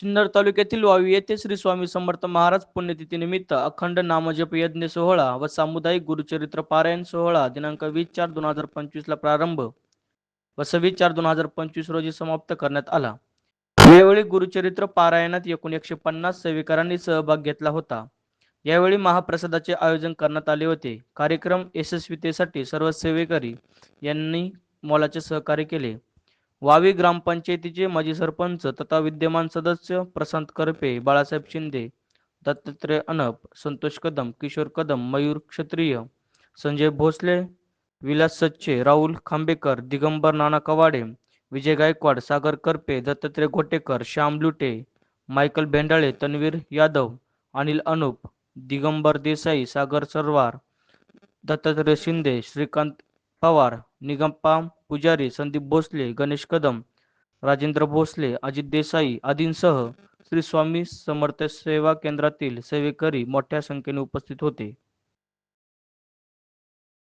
सिन्नर तालुक्यातील वावी येथे श्री स्वामी समर्थ महाराज पुण्यतिथीनिमित्त अखंड नामजप यज्ञ सोहळा व सामुदायिक गुरुचरित्र पारायण सोहळा दिनांक वीस चार दोन हजार पंचवीस ला प्रारंभ व सव्वीस चार दोन हजार पंचवीस रोजी समाप्त करण्यात आला. यावेळी गुरुचरित्र पारायणात एकूण एकशे पन्नास सेवेकरांनी सहभाग घेतला होता. यावेळी महाप्रसादाचे आयोजन करण्यात आले होते. कार्यक्रम यशस्वीतेसाठी सर्व सेवेकरी यांनी मोलाचे सहकार्य केले. वावी ग्रामपंचायतीचे माजी सरपंच तथा विद्यमान सदस्य प्रशांत करपे बाळासाहेब शिंदे दत्तात्रय अनप संतोष कदम किशोर कदम मयूर क्षत्रिय संजय भोसले विलास सच्चे राहुल खांबेकर दिगंबर नाना कवाडे विजय गायकवाड सागर करपे दत्तात्रय घोटेकर श्याम लुटे मायकल भेंडाळे तन्वीर यादव अनिल अनुप दिगंबर देसाई सागर सरवार दत्तात्रय शिंदे श्रीकांत पवार निगमपा पुजारी संदीप भोसले गणेश कदम राजेंद्र भोसले अजित देसाई आदींसह श्री स्वामी समर्थ सेवा केंद्रातील सेवेकरी मोठ्या संख्येने उपस्थित होते.